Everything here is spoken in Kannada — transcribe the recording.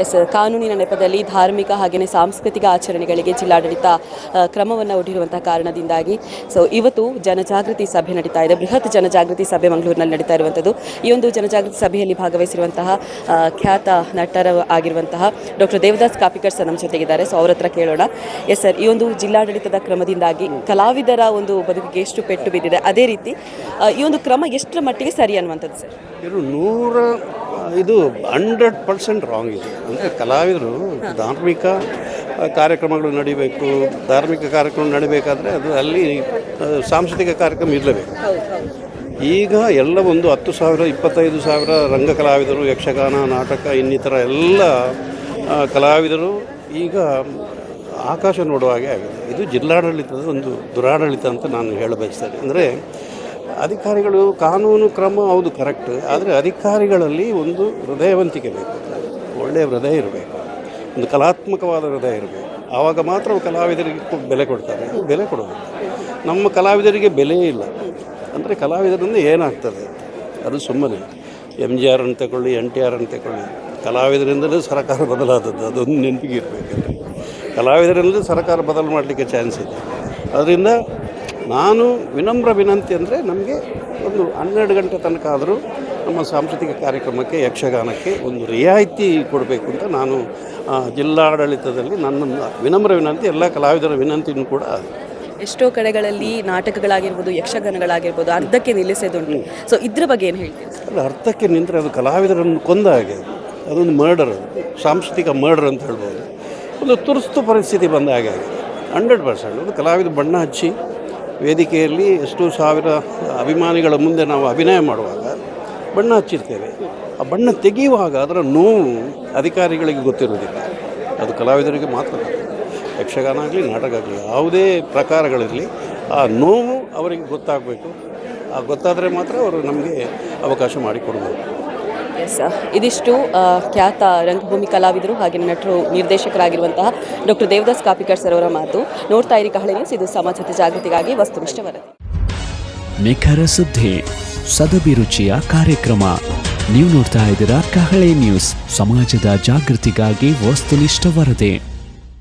ಎಸ್, ಕಾನೂನಿನ ನೆಪದಲ್ಲಿ ಧಾರ್ಮಿಕ ಹಾಗೆಯೇ ಸಾಂಸ್ಕೃತಿಕ ಆಚರಣೆಗಳಿಗೆ ಜಿಲ್ಲಾಡಳಿತ ಕ್ರಮವನ್ನು ಒಡ್ಡಿರುವಂತಹ ಕಾರಣದಿಂದಾಗಿ. ಸೊ ಇವತ್ತು ಜನಜಾಗೃತಿ ಸಭೆ ನಡೀತಾ ಇದೆ. ಬೃಹತ್ ಜನಜಾಗೃತಿ ಸಭೆ ಮಂಗಳೂರಿನಲ್ಲಿ ನಡೀತಾ ಇರುವಂಥದ್ದು ಈ ಒಂದು ಜನಜಾಗೃತಿ ಸಭೆಯಲ್ಲಿ ಭಾಗವಹಿಸಿರುವಂತಹ ಖ್ಯಾತ ನಟರ ಆಗಿರುವಂತಹ ಡಾಕ್ಟರ್ ದೇವದಾಸ್ ಕಾಪಿಕರ್ ಸರ್ ನಮ್ಮ ಜೊತೆಗಿದ್ದಾರೆ. ಸೊ ಅವ್ರ ಹತ್ರ ಕೇಳೋಣ. ಎಸ್ ಸರ್ ಈ ಒಂದು ಜಿಲ್ಲಾಡಳಿತದ ಕ್ರಮದಿಂದಾಗಿ ಕಲಾವಿದರ ಒಂದು ಬದುಕಿಗೆ ಎಷ್ಟು ಪೆಟ್ಟು ಬಿದ್ದಿದೆ? ಅದೇ ರೀತಿ ಈ ಒಂದು ಕ್ರಮ ಎಷ್ಟರ ಮಟ್ಟಿಗೆ ಸರಿ ಅನ್ನುವಂಥದ್ದು ಸರ್ ನೂರ ಇದು ಹಂಡ್ರೆಡ್ ಪರ್ಸೆಂಟ್ ರಾಂಗ್ ಇದೆ. ಅಂದರೆ ಕಲಾವಿದರು ಧಾರ್ಮಿಕ ಕಾರ್ಯಕ್ರಮಗಳು ನಡಿಬೇಕು, ಧಾರ್ಮಿಕ ಕಾರ್ಯಕ್ರಮ ನಡಿಬೇಕಾದ್ರೆ ಅದು ಅಲ್ಲಿ ಸಾಂಸ್ಕೃತಿಕ ಕಾರ್ಯಕ್ರಮ ಇರಲೇಬೇಕು. ಈಗ ಎಲ್ಲ ಒಂದು ಹತ್ತು ಸಾವಿರ, ಇಪ್ಪತ್ತೈದು ಸಾವಿರ ರಂಗ ಕಲಾವಿದರು ಯಕ್ಷಗಾನ, ನಾಟಕ, ಇನ್ನಿತರ ಎಲ್ಲ ಕಲಾವಿದರು ಈಗ ಆಕಾಶ ನೋಡುವ ಹಾಗೆ ಆಗಿದೆ. ಇದು ಜಿಲ್ಲಾಡಳಿತದ ಒಂದು ದುರಾಡಳಿತ ಅಂತ ನಾನು ಹೇಳಬಯಸ್ತೇನೆ. ಅಂದರೆ ಅಧಿಕಾರಿಗಳು ಕಾನೂನು ಕ್ರಮ, ಹೌದು ಕರೆಕ್ಟ್ ಆದರೆ ಅಧಿಕಾರಿಗಳಲ್ಲಿ ಒಂದು ಹೃದಯವಂತಿಕೆ ಬೇಕು. ಒಳ್ಳೆಯ ಹೃದಯ ಇರಬೇಕು. ಒಂದು ಕಲಾತ್ಮಕವಾದ ಹೃದಯ ಇರಬೇಕು. ಆವಾಗ ಮಾತ್ರ ಕಲಾವಿದರಿಗೆ ಬೆಲೆ ಕೊಡ್ತಾರೆ. ಬೆಲೆ ಕೊಡೋದಿಲ್ಲ. ನಮ್ಮ ಕಲಾವಿದರಿಗೆ ಬೆಲೆ ಇಲ್ಲ. ಅಂದರೆ ಕಲಾವಿದರಿಂದ ಏನಾಗ್ತದೆ? ಅದು ಸುಮ್ಮನೆ. ಎಂ ಜಿ ಆರ್ ಅಂತ ತಗೊಳ್ಳಿ ಎನ್ ಟಿ ಆರ್ ಅನ್ನು ತಗೊಳ್ಳಿ. ಕಲಾವಿದರಿಂದಲೇ ಸರ್ಕಾರ ಬದಲಾದದ್ದು. ಅದೊಂದು ನೆನಪಿಗೆ ಇರಬೇಕು ಕಲಾವಿದರಿಂದಲೇ ಸರ್ಕಾರ ಬದಲು ಮಾಡಲಿಕ್ಕೆ ಚಾನ್ಸ್ ಇದೆ. ಅದರಿಂದ ನಾನು ವಿನಮ್ರ ವಿನಂತಿ ಅಂದರೆ ನಮಗೆ ಒಂದು ಹನ್ನೆರಡು ಗಂಟೆ ತನಕ ಆದರೂ ನಮ್ಮ ಸಾಂಸ್ಕೃತಿಕ ಕಾರ್ಯಕ್ರಮಕ್ಕೆ ಯಕ್ಷಗಾನಕ್ಕೆ ಒಂದು ರಿಯಾಯಿತಿ ಕೊಡಬೇಕು ಅಂತ ನಾನು ಜಿಲ್ಲಾಡಳಿತದಲ್ಲಿ ನನ್ನ ವಿನಮ್ರ ವಿನಂತಿ ಎಲ್ಲ ಕಲಾವಿದರ ವಿನಂತಿಯೂ ಕೂಡ ಎಷ್ಟೋ ಕಡೆಗಳಲ್ಲಿ ನಾಟಕಗಳಾಗಿರ್ಬೋದು ಯಕ್ಷಗಾನಗಳಾಗಿರ್ಬೋದು ಅರ್ಧಕ್ಕೆ ನಿಲ್ಲಿಸೋದುಂಟು. ಸೊ ಇದ್ರ ಬಗ್ಗೆ ಏನು ಹೇಳ್ತೀವಿ ಅಲ್ಲ ಅರ್ಥಕ್ಕೆ ನಿಂತರೆ ಅದು ಕಲಾವಿದರನ್ನು ಕೊಂದ ಹಾಗೆ ಅದು. ಅದೊಂದು ಮರ್ಡರ್ ಅದು ಸಾಂಸ್ಕೃತಿಕ ಮರ್ಡರ್ ಅಂತ ಹೇಳ್ಬೋದು. ಒಂದು ತುರ್ತು ಪರಿಸ್ಥಿತಿ ಬಂದ ಹಾಗೆ ಆಗಿದೆ. Hundred percent. ಒಂದು ಕಲಾವಿದ ಬಣ್ಣ ಹಚ್ಚಿ ವೇದಿಕೆಯಲ್ಲಿ ಎಷ್ಟು ಸಾವಿರ ಅಭಿಮಾನಿಗಳ ಮುಂದೆ ನಾವು ಅಭಿನಯ ಮಾಡುವಾಗ ಬಣ್ಣ ಹಚ್ಚಿರ್ತೇವೆ. ಆ ಬಣ್ಣ ತೆಗೆಯುವಾಗ ಅದರ ನೋವು ಅಧಿಕಾರಿಗಳಿಗೆ ಗೊತ್ತಿರೋದಿಲ್ಲ ಅದು ಕಲಾವಿದರಿಗೆ ಮಾತ್ರ. ಯಕ್ಷಗಾನ ಆಗಲಿ, ನಾಟಕ ಆಗಲಿ, ಯಾವುದೇ ಪ್ರಕಾರಗಳಿರಲಿ ಆ ನೋವು ಅವರಿಗೆ ಗೊತ್ತಾಗಬೇಕು. ಆ ಗೊತ್ತಾದರೆ ಮಾತ್ರ ಅವರು ನಮಗೆ ಅವಕಾಶ ಮಾಡಿಕೊಡ್ಬೋದು. ಎಸ್ ಇದಿಷ್ಟು ಖ್ಯಾತ ರಂಗಭೂಮಿ ಕಲಾವಿದರು ಹಾಗೆ ನಟರು ನಿರ್ದೇಶಕರಾಗಿರುವಂತಹ ಡಾಕ್ಟರ್ ದೇವದಾಸ್ ಕಾಪಿಕರ್ ಸರ್ ಅವರ ಮಾತು ನೋಡ್ತಾ ಇರಿ ಕಹಳೆ ನ್ಯೂಸ್ ಇದು ಸಮಾಜತೆ ಜಾಗೃತಿಗಾಗಿ ವಸ್ತುನಿಷ್ಠ ವರದಿ ನಿಖರ ಸುದ್ದಿ ಸದಭಿರುಚಿಯ ಕಾರ್ಯಕ್ರಮ. ನೀವು ನೋಡ್ತಾ ಇದ್ದೀರಾ ಕಹಳೆ ನ್ಯೂಸ್ ಸಮಾಜದ ಜಾಗೃತಿಗಾಗಿ ವಸ್ತುನಿಷ್ಠ ವರದಿ.